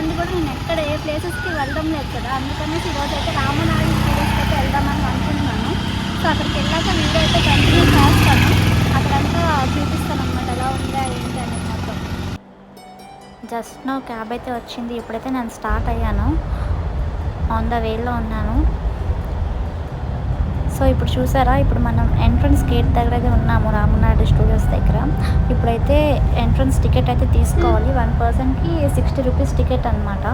ఉండి కూడా నేను ఎక్కడ ఏ ప్లేసెస్కి వెళ్ళడం లేదు కదా. అందుకనేసి ఈరోజు అయితే రామనాయుడు స్టూడియోస్కి అయితే వెళ్దామని అనుకుంటున్నాను. సో అక్కడికి వెళ్ళాక వీడియో అయితే కంటిన్యూ చేస్తాను. అక్కడంతా చూపిస్తాను అనమాట ఎలా ఉందా ఏంటి అనేది మొత్తం. జస్ట్ నా క్యాబ్ అయితే వచ్చింది. ఇప్పుడైతే నేను స్టార్ట్ అయ్యాను. ఆన్ ద వేలో ఉన్నాను. సో ఇప్పుడు చూసారా? ఇప్పుడు మనం ఎంట్రన్స్ గేట్ దగ్గర అయితే ఉన్నాము రామనాయుడు స్టూడియోస్ దగ్గర. ఇప్పుడైతే ఎంట్రన్స్ టికెట్ అయితే తీసుకోవాలి. వన్ పర్సన్కి సిక్స్టీ రూపీస్ టికెట్ అనమాట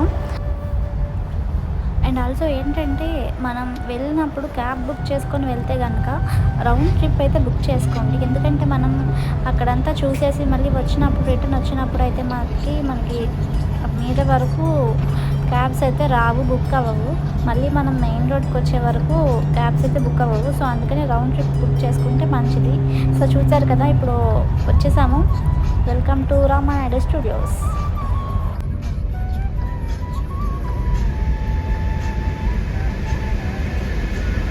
అండ్ ఆల్సో ఏంటంటే మనం వెళ్ళినప్పుడు క్యాబ్ బుక్ చేసుకొని వెళ్తే కనుక రౌండ్ ట్రిప్ అయితే బుక్ చేసుకోండి. ఎందుకంటే మనం అక్కడంతా చూసేసి మళ్ళీ వచ్చినప్పుడు రిటర్న్ వచ్చినప్పుడు అయితే మనకి మనకి మీద వరకు క్యాబ్స్ అయితే రావు బుక్ అవ్వవు. మళ్ళీ మనం మెయిన్ రోడ్కి వచ్చే వరకు క్యాబ్స్ అయితే బుక్ అవ్వవు. సో అందుకని రౌండ్ ట్రిప్ బుక్ చేసుకుంటే మంచిది. సో చూసారు కదా ఇప్పుడు వచ్చేసాము. వెల్కమ్ టు రామానాయుడు స్టూడియోస్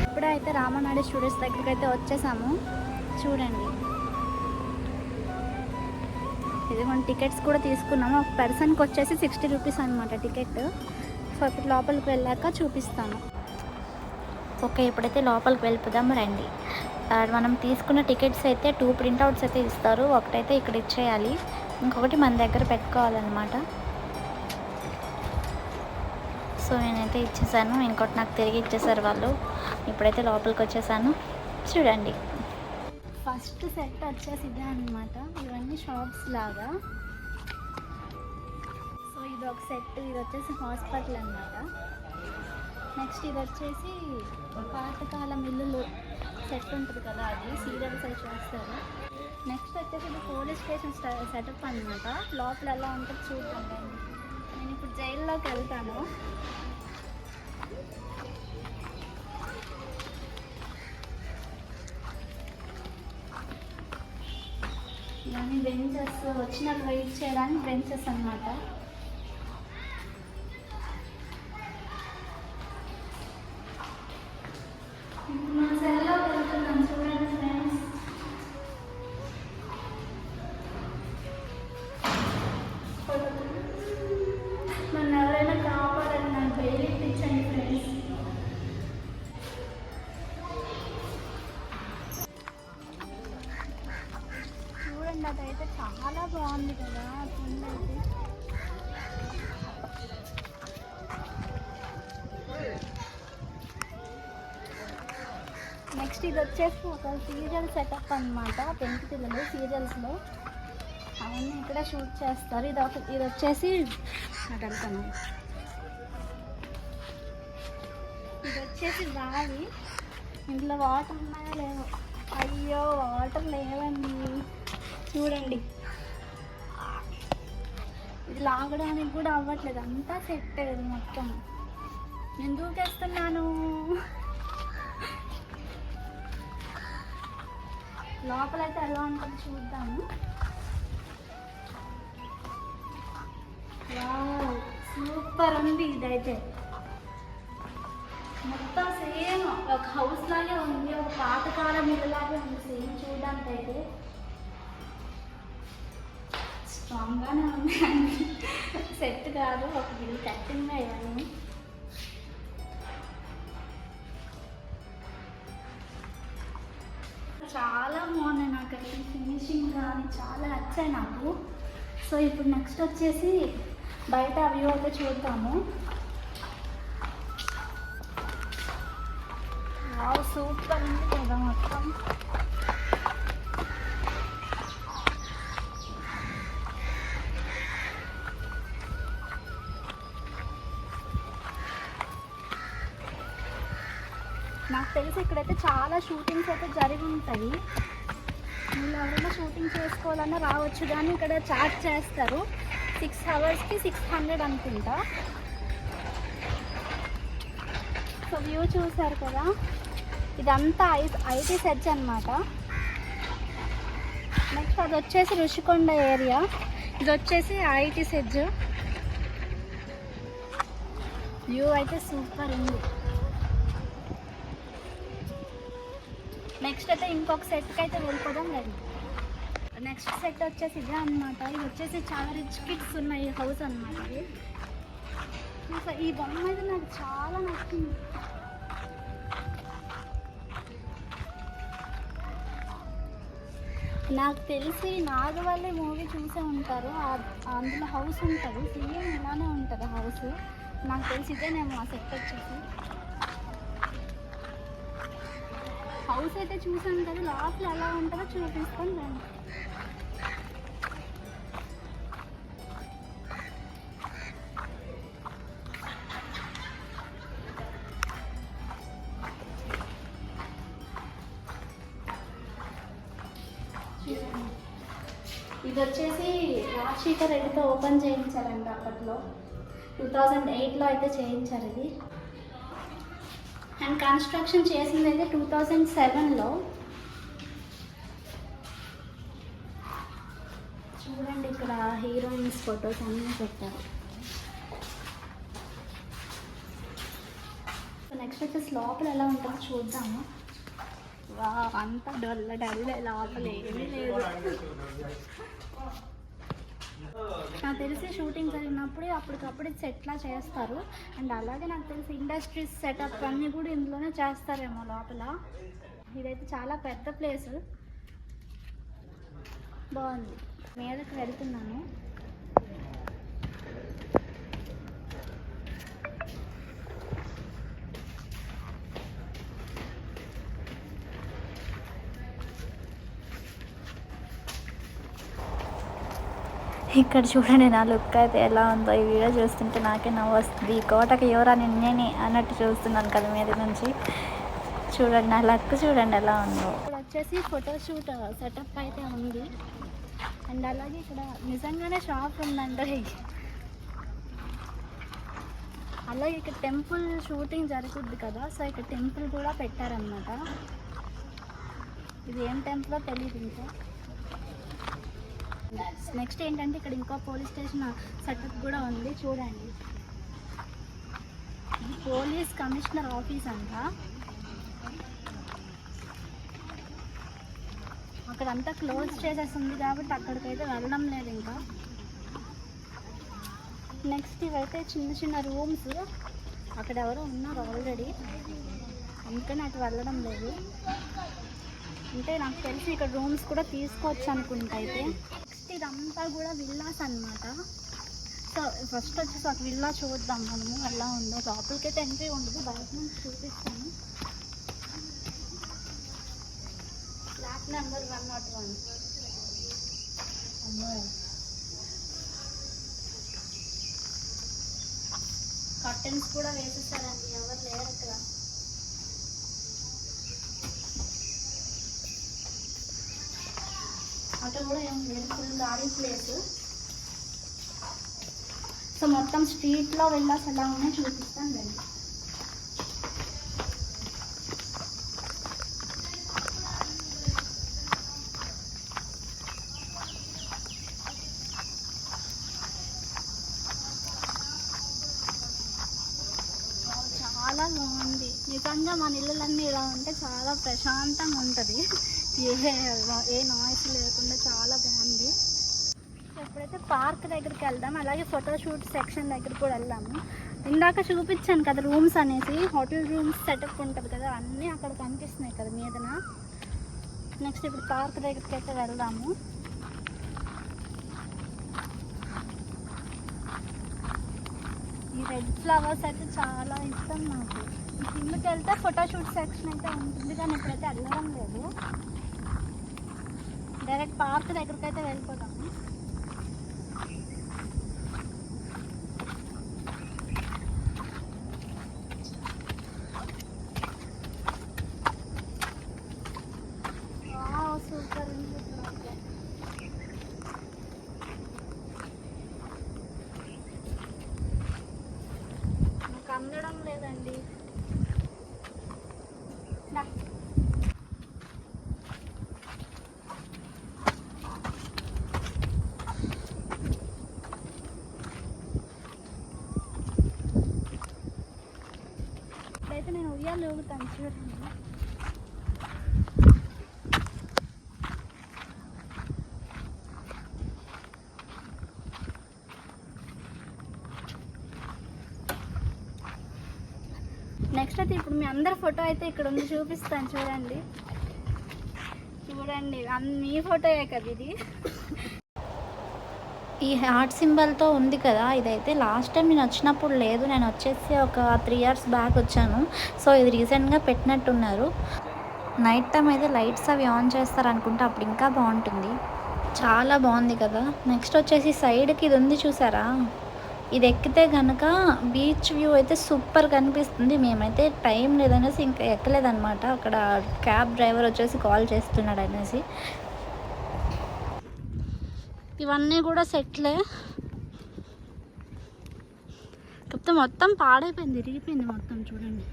ఇప్పుడైతే అయితే రామనాయుడు స్టూడియోస్ దగ్గరికి అయితే వచ్చేసాము. చూడండి. ఇదిగోండి టికెట్స్ కూడా తీసుకున్నాము. ఒక పర్సన్కి వచ్చేసి సిక్స్టీ రూపీస్ అనమాట టికెట్. సో ఇప్పుడు లోపలికి వెళ్ళాక చూపిస్తాను. ఓకే ఇప్పుడైతే లోపలికి వెళ్ళిపోదాం రండి. మనం తీసుకున్న టికెట్స్ అయితే టూ ప్రింట్అవుట్స్ అయితే ఇస్తారు. ఒకటైతే ఇక్కడ ఇచ్చేయాలి. ఇంకొకటి మన దగ్గర పెట్టుకోవాలన్నమాట. సో నేనైతే ఇచ్చేసాను. ఇంకోటి నాకు తిరిగి ఇచ్చేసారు వాళ్ళు. ఇప్పుడైతే లోపలికి వచ్చేసాను. చూడండి. ఫస్ట్ సెట్ వచ్చేసి ఇదే అనమాట ఇవన్నీ షాప్స్ లాగా. సో ఇది ఒక సెట్ ఇది వచ్చేసి హాస్పిటల్ అనమాట నెక్స్ట్ ఇది వచ్చేసి పాతకాలం ఇల్లులు సెట్ ఉంటుంది కదా అది సీరియల్స్ అవి చూస్తారు. నెక్స్ట్ వచ్చేసి ఇది పోలీస్ స్టేషన్ సెటప్ అనమాట లోపల ఎలా ఉంటుంది చూద్దాం. నేను ఇప్పుడు జైల్లోకి వెళ్తాను. ఇవన్నీ బెంచెస్ వచ్చిన వెయిట్ చేయడానికి బెంచెస్ అన్నమాట. నెక్స్ట్ ఇది వచ్చేసి ఒక సీరియల్ సెటప్ అనమాట పెంపుపిల్లలు సీరియల్స్లో. అవన్నీ ఇక్కడ షూట్ చేస్తారు. ఇది ఒక ఇది వచ్చేసి అటు వెళ్తాను ఇది వచ్చేసి బావి ఇంట్లో వాటర్ ఉన్నాయా లేవో? అయ్యో వాటర్ లేవండి. చూడండి. ఇది లాగడానికి కూడా అవ్వట్లేదు. అంతా సెట్ అయ్యేది మొత్తం. ఎందుకు వేస్తున్నాను? లోపలైతే ఎలా ఉంటుంది చూద్దాము. సూపర్ ఉంది ఇదైతే. మొత్తం సేమ్ ఒక హౌస్ లాగే ఉంది ఒక పాతకాలం ఇల్లులాగే ఉంది సేమ్ చూడడానికి అయితే స్ట్రాంగ్గానే ఉంది. సెట్ కాదు ఒక బిల్ కట్టిందే ఇవన్నీ చాలా బాగున్నాయి నాకు అది ఫినిషింగ్ కానీ చాలా నచ్చాయి నాకు. సో ఇప్పుడు నెక్స్ట్ వచ్చేసి బయట వ్యూ అయితే చూద్దాము. సూపర్ ఉంది కదా మొత్తం. నాకు తెలిసి ఇక్కడైతే చాలా షూటింగ్స్ అయితే జరిగి ఉంటాయి వీళ్ళు ఎవరైనా షూటింగ్ చేసుకోవాలన్నా రావచ్చు కానీ ఇక్కడ చార్జ్ చేస్తారు. సిక్స్ అవర్స్కి సిక్స్ హండ్రెడ్ అనుకుంటా. సో వ్యూ చూసారు కదా? ఇదంతా ఐ ఐటీ సెర్చ్ అనమాట నెక్స్ట్ అది వచ్చేసి రుషికొండ ఏరియా. ఇది వచ్చేసి ఐటీ సెజ్ వ్యూ అయితే సూపర్ ఉంది. నెక్స్ట్ అయితే ఇంకొక సెట్కి అయితే వెళ్ళిపోదాం లేదు నెక్స్ట్ సెట్ వచ్చేసి ఇదే అనమాట ఇది వచ్చేసి చాలా రిచ్ కిడ్స్ ఉన్నాయి హౌస్ అనమాట ఇది. ఈ బొమ్మ అయితే నాకు చాలా నచ్చింది. నాకు తెలిసి నాగవల్లి మూవీ చూసే ఉంటారు. అందులో హౌస్ ఉంటుంది. సేమ్ ఇలానే ఉంటుంది హౌస్ నాకు తెలిసి ఇదేనేమో ఆ సెట్ వచ్చేసి. హౌస్ అయితే చూసాను కదా లోపల ఎలా ఉంటుందో చూపిస్తాను రండి. ఇది వచ్చేసి రాజశేఖర్ రెడ్డితో ఓపెన్ చేయించారండి అప్పట్లో. టూ థౌజండ్ ఎయిట్లో అయితే చేయించారు ఇది. అండ్ కన్స్ట్రక్షన్ చేసింది అయితే టూ థౌజండ్ సెవెన్లో. చూడండి ఇక్కడ హీరోయిన్స్ ఫొటోస్ అన్నీ పెట్టారు. నెక్స్ట్ వచ్చేసి లోపల ఎలా ఉంటుందో చూద్దాము. వా అంతా డొల్ల డల్ల లోపల ఏమీ లేదు. నాకు తెలిసి షూటింగ్ జరిగినప్పుడు అప్పటికప్పుడు సెట్లా చేస్తారు. అండ్ అలాగే నాకు తెలిసి ఇండస్ట్రీస్ సెటప్ అన్నీ కూడా ఇందులోనే చేస్తారేమో లోపల. ఇదైతే చాలా పెద్ద ప్లేస్. బాగుంది. మీదకి వెళ్తున్నాను. ఇక్కడ చూడండి నా లుక్ అయితే ఎలా ఉందో. ఈ వీడియో చూస్తుంటే నాకే నవ్వు వస్తుంది. ఈ కోటకి ఎవరా నిన్నేని అన్నట్టు చూస్తున్నాను కదా మీద నుంచి. చూడండి నా లక్ చూడండి ఎలా ఉందో. ఇక్కడ వచ్చేసి ఫోటోషూట్ సెటప్ అయితే ఉంది. అండ్ అలాగే ఇక్కడ నిజంగానే షాప్ ఉందండి. అలాగే ఇక్కడ టెంపుల్ షూటింగ్ జరుగుద్ది కదా. సో ఇక్కడ టెంపుల్ కూడా పెట్టారనమాట ఇది ఏం టెంపులో తెలియదు ఇంకా. నెక్స్ట్ ఏంటంటే ఇక్కడ ఇంకో పోలీస్ స్టేషన్ సెటప్ కూడా ఉంది చూడండి. పోలీస్ కమిషనర్ ఆఫీస్ అంట. అక్కడంతా క్లోజ్ చేసేస్తుంది కాబట్టి అక్కడికైతే వెళ్ళడం లేదు ఇంకా. నెక్స్ట్ ఇవైతే చిన్న చిన్న రూమ్స్ అక్కడ ఎవరో ఉన్నారు ఆల్రెడీ అందుకని అటు వెళ్ళడం లేదు. అంటే నాకు తెలిసి ఇక్కడ రూమ్స్ కూడా తీసుకోవచ్చు అనుకుంటా అయితే. ఇదంతా కూడా విల్లాస్ అన్నమాట. సో ఫస్ట్ వచ్చేసి ఒక విల్లా చూద్దాం మనము ఎలా ఉందో. లోపలికైతే ఎంట్రీ ఉండదు బయట నుంచి చూపిస్తాను. Flat number one not one. Curtains కూడా వేసేసారండి ఎవరు లేరు ఇక్కడ అటు కూడా ఏం లేదు ఫుల్ గార్డెన్ ప్లేస్ సో మొత్తం స్ట్రీట్లో వెళ్ళాల్సి ఎలా ఉన్నాయో చూపిస్తాను రండి. చాలా బాగుంది. నిజంగా మన ఇళ్ళలన్నీ ఇలా ఉంటే చాలా ప్రశాంతంగా ఉంటుంది. ఏ ఏ నాయిస్ లేకుండా చాలా బాగుంది. ఎప్పుడైతే పార్క్ దగ్గరికి వెళ్దాం అలాగే ఫోటోషూట్ సెక్షన్ దగ్గర కూడా వెళ్దాము. ఇందాక చూపించాను కదా రూమ్స్ అనేసి హోటల్ రూమ్స్ సెటప్ ఉంటుంది కదా అన్నీ అక్కడ కనిపిస్తున్నాయి కదా మీదన. నెక్స్ట్ ఇప్పుడు పార్క్ దగ్గరికి అయితే వెళ్దాము. ఈ రెడ్ ఫ్లవర్స్ అయితే చాలా ఇష్టం నాకు. ఈ వెళ్తే ఫోటోషూట్ సెక్షన్ అయితే ఉంటుంది కానీ ఇప్పుడైతే వెళ్ళడం లేదు. డైరెక్ట్ పార్క్ దగ్గరికి అయితే వెళ్ళిపోతాము సూపర్ ఉంది నాకు అందడం లేదండి దా. ఇప్పుడైతే నేను ఉయ్యాలు ఊగుతాను చూడండి నెక్స్ట్ అయితే ఇప్పుడు మీ అందరి ఫోటో అయితే ఇక్కడ ఉంది చూపిస్తాను చూడండి. చూడండి మీ ఫోటోయే కదా ఇది. ఈ హార్ట్ సింబల్తో ఉంది కదా ఇదైతే లాస్ట్ టైం నేను వచ్చినప్పుడు లేదు. నేను వచ్చేసి ఒక త్రీ ఇయర్స్ బ్యాక్ వచ్చాను. సో ఇది రీసెంట్గా పెట్టినట్టున్నారు. నైట్ టైం అయితే లైట్స్ అవి ఆన్ చేస్తారు అనుకుంటే అప్పుడు ఇంకా బాగుంటుంది. చాలా బాగుంది కదా. నెక్స్ట్ వచ్చేసి సైడ్కి ఇది ఉంది చూసారా? ఇది ఎక్కితే కనుక బీచ్ వ్యూ అయితే సూపర్ కనిపిస్తుంది. మేమైతే టైం లేదనేసి ఇంకా ఎక్కలేదనమాట అక్కడ క్యాబ్ డ్రైవర్ వచ్చేసి కాల్ చేస్తున్నాడు అనేసి ఇవన్నీ కూడా సెట్లే. కాకపోతే మొత్తం పాడైపోయింది ఇరిగిపోయింది మొత్తం చూడండి.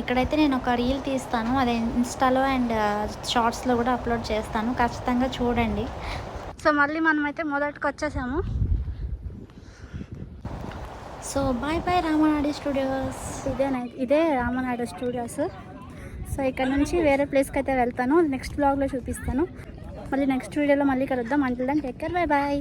ఇక్కడైతే నేను ఒక రీల్ తీస్తాను అదే ఇన్స్టాలో అండ్ షార్ట్స్లో కూడా అప్లోడ్ చేస్తాను ఖచ్చితంగా చూడండి. సో మళ్ళీ మనమైతే మొదటికి వచ్చేసాము so bye bye Ramanaidu studios. ఇదే నైట్ ఇదే రామనాయుడు స్టూడియోస్. సో ఇక్కడ నుంచి వేరే ప్లేస్కి అయితే వెళ్తాను నెక్స్ట్ బ్లాగ్లో చూపిస్తాను. మళ్ళీ నెక్స్ట్ వీడియోలో మళ్ళీ కలుద్దాం. అంటే టేక్ కేర్ బాయ్ బాయ్